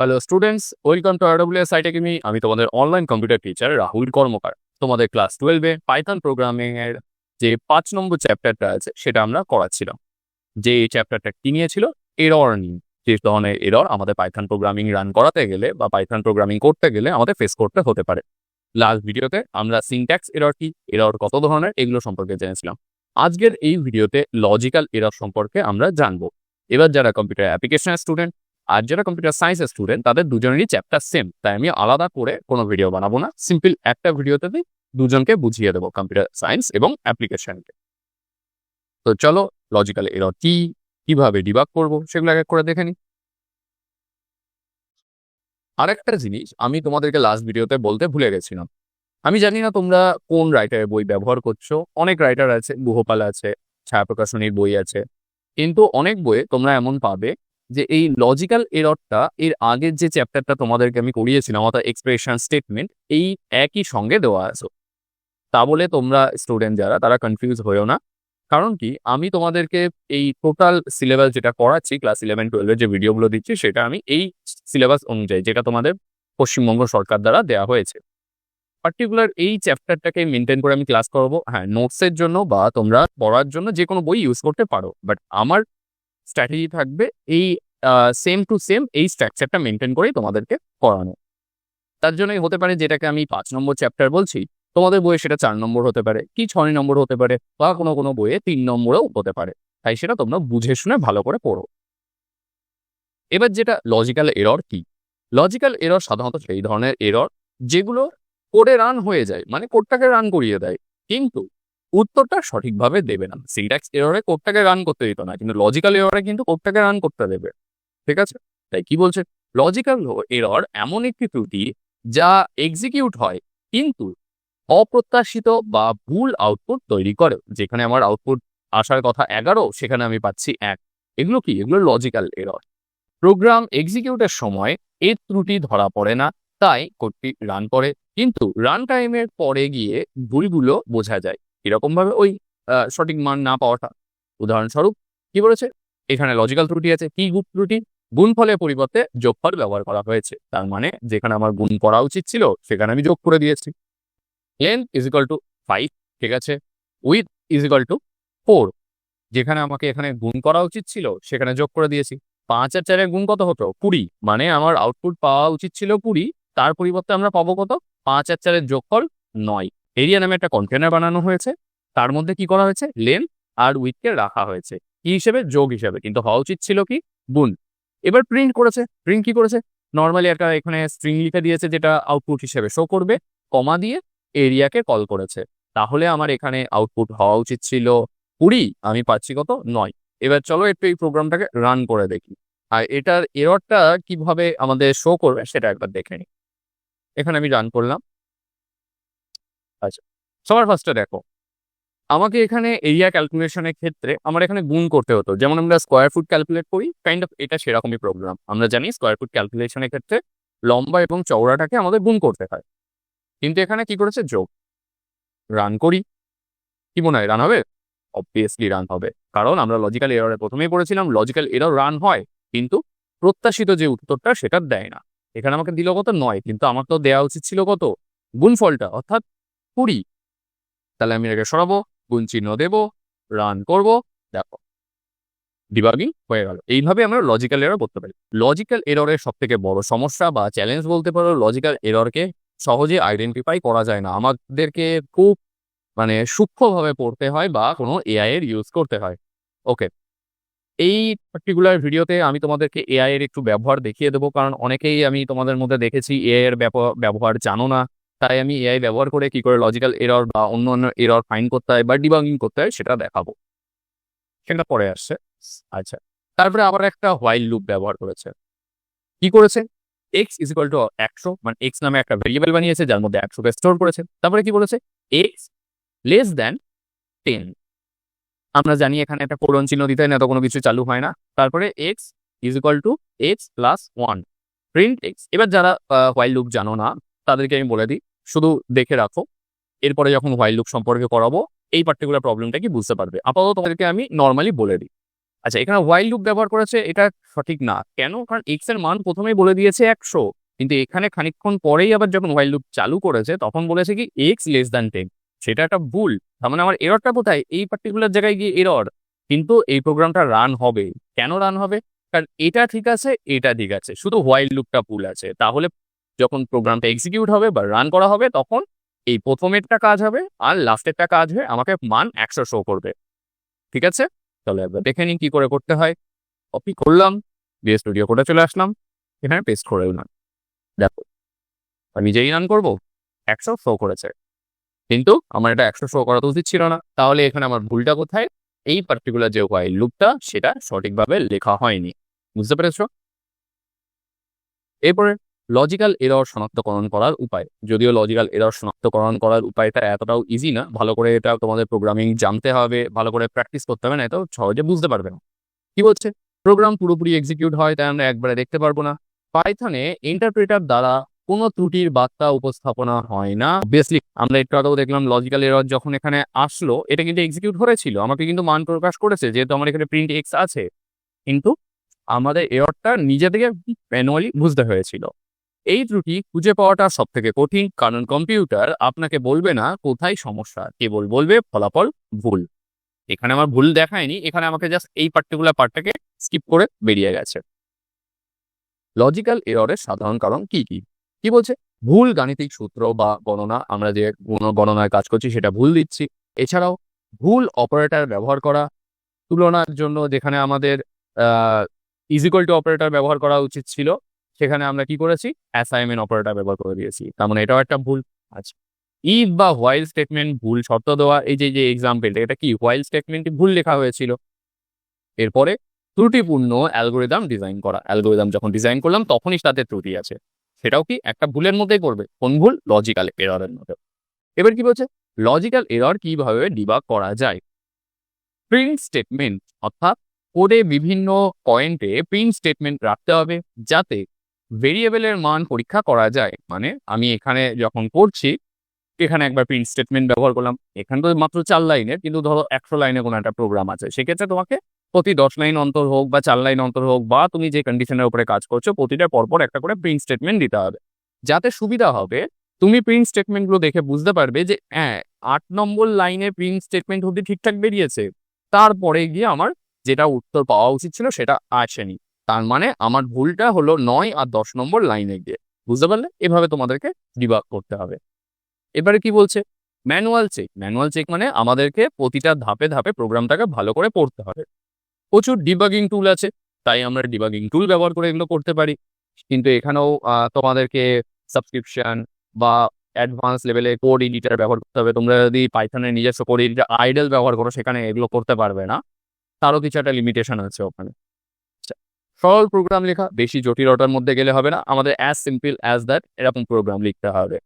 Hello students welcome to RWS site academy আমি তোমাদের online computer teacher Rahul Karmakar. তোমাদের class টুয়েলভে Python programming এর যে পাঁচ নম্বর চ্যাপ্টারটা আছে, সেটা আমরা করাচ্ছিলাম। যে এই চ্যাপ্টারটা কি নিয়েছিল এরর নিয়ে। যে ধরনের এরর আমাদের পাইথন প্রোগ্রামিং রান করাতে গেলে বা পাইথন প্রোগ্রামিং করতে গেলে আমাদের ফেস করতে হতে পারে। লাস্ট ভিডিওতে আমরা সিনট্যাক্স এরর কি এরর কত ধরনের, এগুলো সম্পর্কে জেনেছিলাম। আজকের এই ভিডিওতে লজিক্যাল এরর সম্পর্কে আমরা জানব। এবার যারা কম্পিউটার অ্যাপ্লিকেশনের স্টুডেন্ট আর যারা কম্পিউটার সায়েন্সের স্টুডেন্ট তাদের দুজনেরই চ্যাপ্টার সেম তাই আমি আলাদা করে কোনো ভিডিও বানাবো না। সিম্পল একটা ভিডিওতে দুজনকে বুঝিয়ে দেবো কম্পিউটার সায়েন্স এবং অ্যাপ্লিকেশনকে তো চলো লজিক্যাল এরর কি, কীভাবে ডিবাগ করব সেগুলো এক করে দেখে নিই আরেকটা জিনিস আমি তোমাদেরকে লাস্ট ভিডিওতে বলতে ভুলে গেছিলাম। আমি জানি না তোমরা কোন রাইটারের বই ব্যবহার করছ। অনেক রাইটার আছে, গুহপাল আছে ছায়া প্রকাশনীর বই আছে। কিন্তু অনেক বইয়ে তোমরা এমন পাবে যে এই লজিক্যাল এররটা এর আগের যে চ্যাপ্টারটা তোমাদেরকে আমি করিয়েছিলাম, অর্থাৎ এক্সপ্রেশন স্টেটমেন্ট এই একই সঙ্গে দেওয়া আছে। তা বলে তোমরা স্টুডেন্ট যারা, তারা কনফিউজ হয়েও না। কারণ কি? আমি তোমাদেরকে এই টোটাল সিলেবাস যেটা করাচ্ছি ক্লাস ইলেভেন টুয়েলভের যে ভিডিওগুলো দিচ্ছি, সেটা আমি এই সিলেবাস অনুযায়ী, যেটা তোমাদের পশ্চিমবঙ্গ সরকার দ্বারা দেওয়া হয়েছে। পার্টিকুলার এই চ্যাপ্টারটাকে মেনটেন করে আমি ক্লাস করব। হ্যাঁ নোটসের জন্য বা তোমরা পড়ার জন্য যে কোনো বই ইউজ করতে পারো। বাট আমার স্ট্র্যাটেজি থাকবে এই সেম টু সেম এই স্ট্রাকচারটা মেনটেন করেই তোমাদেরকে করানো তার জন্যই হতে পারে যেটাকে আমি পাঁচ নম্বর চ্যাপ্টার বলছি, তোমাদের বইয়ে সেটা চার নম্বর হতে পারে, কি ছয় নম্বর হতে পারে, বা কোনো কোনো বইয়ে তিন নম্বরেও হতে পারে। তাই সেটা তোমরা বুঝে শুনে ভালো করে পড়ো। এবার যেটা লজিক্যাল এরর কি? লজিক্যাল এরর সাধারণত সেই ধরনের এরর যেগুলো কোডে রান হয়ে যায় মানে কোডটাকে রান করিয়ে দেয়। কিন্তু উত্তরটা সঠিকভাবে দেবে না। সিনট্যাক্স এররে কোডটাকে রান করতে দিত না, কিন্তু লজিক্যাল এররে কিন্তু কোডটাকে রান করতে দেবে। ঠিক আছে? তাই কি বলছে? লজিক্যাল এরর এমন একটি ত্রুটি যা এক্সিকিউট হয়, কিন্তু অপ্রত্যাশিত বা ভুল আউটপুট তৈরি করে। যেখানে আমার আউটপুট আসার কথা এগারো, সেখানে আমি পাচ্ছি এক। এগুলো কি? এগুলো লজিক্যাল এরর প্রোগ্রাম এক্সিকিউটের সময় এর ত্রুটি ধরা পড়ে না, তাই কোডটি রান করে, কিন্তু রান টাইমের পরে গিয়ে ভুলগুলো বোঝা যায়। এরকম ভাবে ওই সঠিক মান না পাওয়াটা। উদাহরণস্বরূপ, কি বলেছে? এখানে লজিক্যাল ত্রুটি আছে। কি গুণ ত্রুটি? গুণফলের পরিবর্তে যোগফল ব্যবহার করা হয়েছে। তার মানে যেখানে আমার গুণ করা উচিত ছিল, সেখানে আমি যোগ করে দিয়েছি। Length is equal to five ঠিক আছে? Width is equal to four যেখানে আমাকে এখানে গুণ করা উচিত ছিল, সেখানে যোগ করে দিয়েছি। পাঁচ আর চারের গুণ কত হতো? কুড়ি মানে আমার আউটপুট পাওয়া উচিত ছিল কুড়ি, তার পরিবর্তে আমরা পাবো কত? পাঁচ আর চারের যোগফল নয়। এরিয়া নামে একটা কন্টেনার বানানো হয়েছে। তার মধ্যে কি করা হয়েছে? লেন আর উইথকে রাখা হয়েছে। কি হিসেবে? যোগ হিসেবে। কিন্তু হওয়া উচিত ছিল কি? বুন এবার প্রিন্ট করেছে। প্রিন্ট কি করেছে? নর্মালি একটা এখানে স্ট্রিং লিখে দিয়েছে যেটা আউটপুট হিসেবে শো করবে কমা দিয়ে এরিয়াকে কল করেছে। তাহলে আমার এখানে আউটপুট হওয়া উচিত ছিল কুড়ি, আমি পাচ্ছি কত? নয়। এবার চলো একটু এই প্রোগ্রামটাকে রান করে দেখি। আর এটার এররটা কীভাবে আমাদের শো করবে সেটা একবার দেখে নিই। এখানে আমি রান করলাম। আচ্ছা সবার ফার্স্টে দেখো। আমাকে এখানে এরিয়া ক্যালকুলেশনের ক্ষেত্রে আমার এখানে গুণ করতে হতো। যেমন আমরা স্কোয়ার ফুট ক্যালকুলেট করি কাইন্ড অফ এটা সেরকমই প্রোগ্রাম আমরা জানি স্কোয়ার ফুট ক্যালকুলেশনের ক্ষেত্রে লম্বা এবং চওড়াটাকে আমাদের গুণ করতে হয়। কিন্তু এখানে কি করেছে? যোগ। রান করি। কি মনে হয়? রান হবে? অবভিয়াসলি রান হবে। কারণ আমরা লজিক্যাল এররে প্রথমেই পড়েছিলাম লজিক্যাল এরর রান হয়, কিন্তু প্রত্যাশিত যে উত্তরটা সেটা দেয় না। এখানে আমাকে দিল কত? নয়। কিন্তু আমার তো দেওয়া উচিত ছিল কত? গুণফলটা, অর্থাৎ কুড়ি তাহলে আমি এটাকে সরাবো গুণ চিহ্ন দেবো রান করব, দেখো। ডিবাগিং হয়ে গেল। এইভাবে আমরা লজিক্যাল এরর করতে পারি। লজিক্যাল এররের সব থেকে বড় সমস্যা বা চ্যালেঞ্জ বলতে পারো লজিক্যাল এররকে সহজে আইডেন্টিফাই করা যায় না। আমাদেরকে খুব মানে সূক্ষ্মভাবে পড়তে হয় বা কোনো এআই এর ইউজ করতে হয়। ওকে এই পার্টিকুলার ভিডিওতে আমি তোমাদেরকে এআই এর একটু ব্যবহার দেখিয়ে দেবো। কারণ অনেকেই আমি তোমাদের মধ্যে দেখেছি এআই এর ব্যবহার জানো না। তাই আমি এআই ব্যবহার করে কি করে লজিক্যাল এরর বা অন্য অন্য এরর ফাইন করতে হয় বা ডিবাগিং করতে হয় সেটা দেখাবো। সেটা পরে আসছে। আচ্ছা তারপরে আবার একটা হোয়াইল লুপ ব্যবহার করেছে। কি করেছে? এক্স ইজ ইকুয়াল টু একশো মানে এক্স নামে একটা ভেরিয়েবল বানিয়েছে যার মধ্যে একশোকে স্টোর করেছে। তারপরে কি বলেছে এক্স লেস দ্যান টেন আমরা জানি এখানে একটা কোলন চিহ্ন দিতে হয় না তো কোনো কিছু চালু হয় না। তারপরে X is equal to X plus one print X এবার যারা হোয়াইল লুপ জানো না তাদেরকে আমি বলে দিই, শুধু দেখে রাখো। এরপরে যখন হোয়াইল লুপ সম্পর্কে করাবো এই পার্টিকুলার প্রবলেমটা কি বুঝতে পারবে। আপাতত তোমাদেরকে আমি নর্মালি বলে দিই। আচ্ছা এখানে ওয়াইল লুপ ব্যবহার করেছে, এটা সঠিক না। কেন? কারণ এক্সের মান প্রথমেই বলে দিয়েছে একশো। কিন্তু এখানে খানিকক্ষণ পরেই আবার যখন ওয়াইল লুপ চালু করেছে, তখন বলেছে কি এক্স লেস দ্যান টেন সেটা একটা ভুল। তার মানে আমার এররটা কোথায়? এই পার্টিকুলার জায়গায় গিয়ে এরর কিন্তু এই প্রোগ্রামটা রান হবে। কেন রান হবে? কারণ এটা ঠিক আছে, এটা ঠিক আছে। শুধু হোয়াইল লুপটা ভুল আছে। তাহলে যখন প্রোগ্রামটা এক্সিকিউট হবে বা রান করা হবে, তখন এই প্রথমেরটা কাজ হবে আর লাস্টেরটা কাজ হয়ে আমাকে মান একশো শো করবে। ঠিক আছে? তাহলে একবার দেখে নিন কী করে করতে হয়। কপি করলাম, দিয়ে স্টুডিও করে চলে আসলাম। এখানে পেস্ট করে দিলাম দেখো, আমি যেই রান করব, একশো শো করেছে। কিন্তু আমার এটা একশো শো করা তো উচিত ছিল না। তাহলে এখানে আমার ভুলটা কোথায়? এই পার্টিকুলার যে ওয়াইল লুপটা সেটা সঠিকভাবে লেখা হয়নি। বুঝতে পেরেছ? এরপরে লজিক্যাল এরর শনাক্তকরণ করার উপায়। যদিও লজিক্যাল এরর শনাক্তকরণ করার উপায়টা এতটাও ইজি না, ভালো করে এটা তোমাদের প্রোগ্রামিং জানতে হবে, ভালো করে প্র্যাকটিস করতে হবে না এত সহজে বুঝতে পারবে না। কি বলছে প্রোগ্রাম পুরোপুরি এক্সিকিউট হয়, তাই আমরা একবারে দেখতে পারব না। পাইথনে ইন্টারপ্রেটার দ্বারা কোনো ত্রুটির বার্তা উপস্থাপনা হয় না। বেসলি আমরা একটু আগেও দেখলাম লজিক্যাল এরর যখন এখানে আসলো, এটা কিন্তু এক্সিকিউট হয়েছিল। আমাকে কিন্তু মান প্রকাশ করেছে, যেহেতু আমার এখানে প্রিন্ট এক্স আছে। কিন্তু আমাদের এররটা নিজে থেকে ম্যানুয়ালি বুঝতে হয়েছিল। এই ত্রুটি খুঁজে পাওয়াটা সব থেকে কঠিন, কারণ কম্পিউটার আপনাকে বলবে না কোথায় সমস্যা, কেবল বলবে ফলাফল ভুল। এখানে আমার ভুল দেখায়নি, এখানে আমাকে জাস্ট এই পার্টিকুলার পার্টটাকে স্কিপ করে বেরিয়ে গেছে। লজিক্যাল এররের সাধারণ কারণ কি কি? কি বলছে? ভুল গাণিতিক সূত্র বা গণনা, আমরা যে গণনায় কাজ করছি সেটা ভুল দিচ্ছি। এছাড়াও ভুল অপারেটর ব্যবহার করা, তুলনার জন্য যেখানে আমাদের ইজিক্যাল টু অপারেটর ব্যবহার করা উচিত ছিল সেখানে আমরা কি করেছি? অ্যাসাইনমেন্ট অপারেটর ব্যবহার করে দিয়েছি। তার মানে এটাও একটা ভুল আচ্ছা ইফ বা হোয়াইল স্টেটমেন্ট ভুল শর্ত দেওয়া, এই যে যে এক্সাম্পলটা এটা কি হোয়াইল স্টেটমেন্টে ভুল লেখা হয়েছিল? এরপরে ত্রুটিপূর্ণ অ্যালগোরিদম ডিজাইন করা। অ্যালগোরিদম যখন ডিজাইন করলাম, তখনই তাতে ত্রুটি আছে। সেটাও কি একটা ভুলের মধ্যেই করবে? কোন ভুল? লজিক্যাল এররের মধ্যে। এবার কি বলছে? লজিক্যাল এরর কীভাবে ডিবাগ করা যায়? প্রিন্ট স্টেটমেন্ট অর্থাৎ কোডে বিভিন্ন পয়েন্টে প্রিন্ট স্টেটমেন্ট রাখতে হবে, যাতে ভেরিয়েবলের মান পরীক্ষা করা যায়। মানে আমি এখানে যখন করছি, এখানে একবার প্রিন্ট স্টেটমেন্ট ব্যবহার করলাম। এখানে তো মাত্র চার লাইনের কিন্তু ধরো একশো লাইনে কোনো একটা প্রোগ্রাম আছে। সেক্ষেত্রে তোমাকে প্রতি দশ লাইন অন্তর হোক বা চার লাইন অন্তর হোক বা তুমি যে কন্ডিশনের উপরে কাজ করছ, প্রতিটা পরপর একটা করে প্রিন্ট স্টেটমেন্ট দিতে হবে। যাতে সুবিধা হবে, তুমি প্রিন্ট স্টেটমেন্টগুলো দেখে বুঝতে পারবে যে হ্যাঁ আট নম্বর লাইনে প্রিন্ট স্টেটমেন্ট হতে ঠিকঠাক বেরিয়েছে। তারপরে গিয়ে আমার যেটা উত্তর পাওয়া উচিত ছিল সেটা আসেনি। তার মানে আমার ভুলটা হলো নয় আর দশ নম্বর লাইনে গিয়ে। বুঝতে পারলে? এভাবে তোমাদেরকে ডিবাগ করতে হবে। এবারে কি বলছে? ম্যানুয়াল চেক ম্যানুয়াল চেক মানে আমাদেরকে প্রতিটা ধাপে ধাপে প্রোগ্রামটাকে ভালো করে পড়তে হবে। প্রচুর ডিবাগিং টুল আছে, তাই আমরা ডিবাগিং টুল ব্যবহার করে এগুলো করতে পারি। কিন্তু এখানেও তোমাদেরকে সাবস্ক্রিপশন বা অ্যাডভান্স লেভেলে কোড এডিটার ব্যবহার করতে হবে। তোমরা যদি পাইথনের নিজস্ব কোড এডিটার আইডেল ব্যবহার করো, সেখানে এগুলো করতে পারবে না। তারও কিছু একটা লিমিটেশন আছে ওখানে। সরল প্রোগ্রাম লেখা, বেশি জটিলতার মধ্যে গেলে হবে না। আমাদের অ্যাজ সিম্পল অ্যাজ দ্যাট এরকম প্রোগ্রাম লিখতে হবে।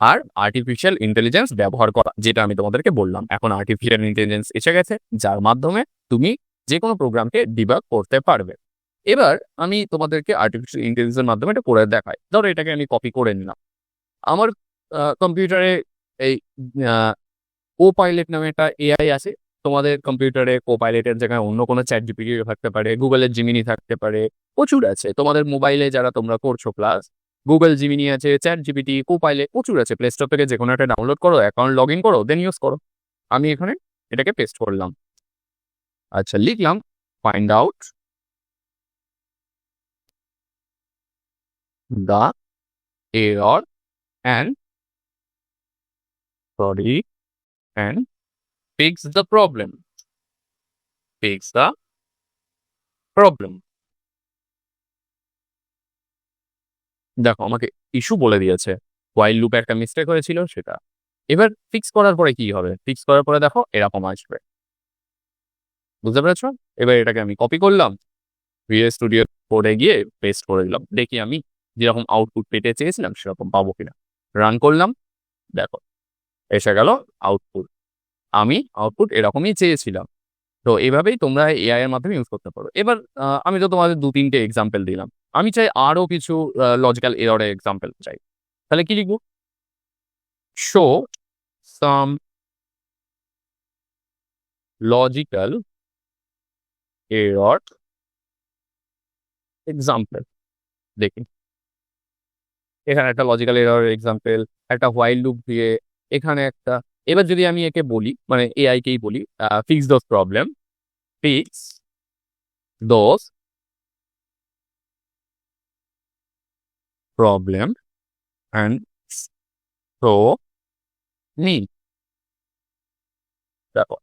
আর আর্টিফিশিয়াল ইন্টেলিজেন্স ব্যবহার করা, যেটা আমি তোমাদেরকে বললাম। এখন আর্টিফিশিয়াল ইন্টেলিজেন্স এসে গেছে, যার মাধ্যমে তুমি যে কোনো প্রোগ্রামকে ডিবাগ করতে পারবে। এবার আমি তোমাদেরকে আর্টিফিশিয়াল ইন্টেলিজেন্সের মাধ্যমে এটা করে দেখাই। ধরো এটাকে আমি কপি করে নিলাম। আমার কম্পিউটারে এই ও পাইলট নামে একটা এআই আছে। তোমাদের কম্পিউটারে কো পাইলটের জায়গায় অন্য কোনো চ্যাট জিপিটি থাকতে পারে গুগলের জিমিনি থাকতে পারে, প্রচুর আছে। তোমাদের মোবাইলে যারা তোমরা করছ ক্লাস গুগল জিমিনি আছে চ্যাট জিপিটি কো পাইলট প্রচুর আছে। প্লে স্টোর থেকে যে কোনো একটা ডাউনলোড করো অ্যাকাউন্ট লগ ইন করো দেন ইউজ করো। আমি এখানে এটাকে পেস্ট করলাম। আচ্ছা লিখলাম find out the error and sorry and fix the problem. Fix the problem. দেখো, আমাকে ইস্যু বলে দিয়েছে। ওয়াইল লুপে একটা মিস্টেক হয়েছিল সেটা। এবার ফিক্স করার পরে কি হবে? ফিক্স করার পরে দেখো, এরকম আসবে। বুঝতে পেরেছ? এবার এটাকে আমি কপি করলাম। ভিএস স্টুডিও কোডে গিয়ে পেস্ট করে দিলাম। দেখি আমি যেরকম আউটপুট পেতে চেয়েছিলাম, সেরকম পাবো কিনা। রান করলাম। দেখো, এসে গেল আউটপুট আমি আউটপুট এরকমই চেয়েছিলাম। তো এইভাবেই তোমরা এআই এর মাধ্যমে ইউজ করতে পারো। এবার আমি তো তোমাদের দু তিনটে এক্সাম্পল দিলাম। আমি চাই আরও কিছু লজিক্যাল এররের এক্সাম্পল চাই। তাহলে কি লিখব? Show some logical error example দেখি। এখানে একটা লজিক্যাল এরর এক্সাম্পল একটা হোয়াইল লুপ দিয়ে এখানে একটা এবার যদি আমি একে বলি মানে এআই কেই বলি fix those problem fix those problem and so নি দেখো,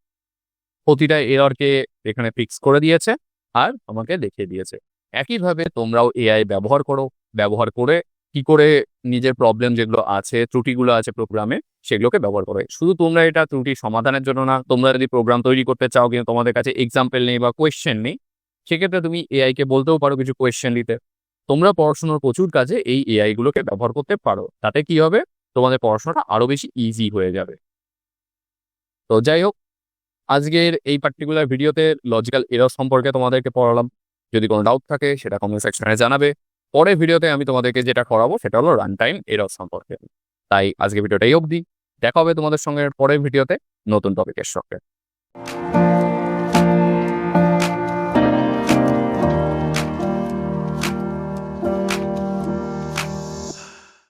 প্রতিটা এররকে এখানে ফিক্স করে দিয়েছে আর আমাকে দেখিয়ে দিয়েছে। একইভাবে তোমরাও এআই ব্যবহার করো, ব্যবহার করে কি করে নিজের প্রবলেম যেগুলো আছে, ত্রুটিগুলো আছে প্রোগ্রামে সেগুলোকে ব্যবহার করে। শুধু তোমরা এটা ত্রুটি সমাধানের জন্য না, তোমরা যদি প্রোগ্রাম তৈরি করতে চাও কিন্তু তোমাদের কাছে এক্সাম্পল নেই বা কোয়েশ্চেন নেই, সেক্ষেত্রে তুমি এআই কে বলতেও পারো কিছু কোয়েশ্চেন দিতে। তোমরা পড়াশোনার প্রচুর কাজে এই এআই গুলোকে ব্যবহার করতে পারো। তাতে কি হবে? তোমাদের পড়াশোনাটা আরও বেশি ইজি হয়ে যাবে। তো যাই হোক, আজকের এই পার্টিকুলার ভিডিওতে লজিক্যাল এরর সম্পর্কে তোমাদেরকে পড়ালাম। যদি কোনো ডাউট থাকে, সেটা কমেন্ট সেকশনে জানাবে। পরের ভিডিওতে আমি তোমাদেরকে যেটা করাবো সেটা হলো রান টাইম এরর সম্পর্কে। তাই আজকে ভিডিওটাই অবধি। দেখা হবে তোমাদের সঙ্গে পরের ভিডিওতে নতুন টপিকের সঙ্গে।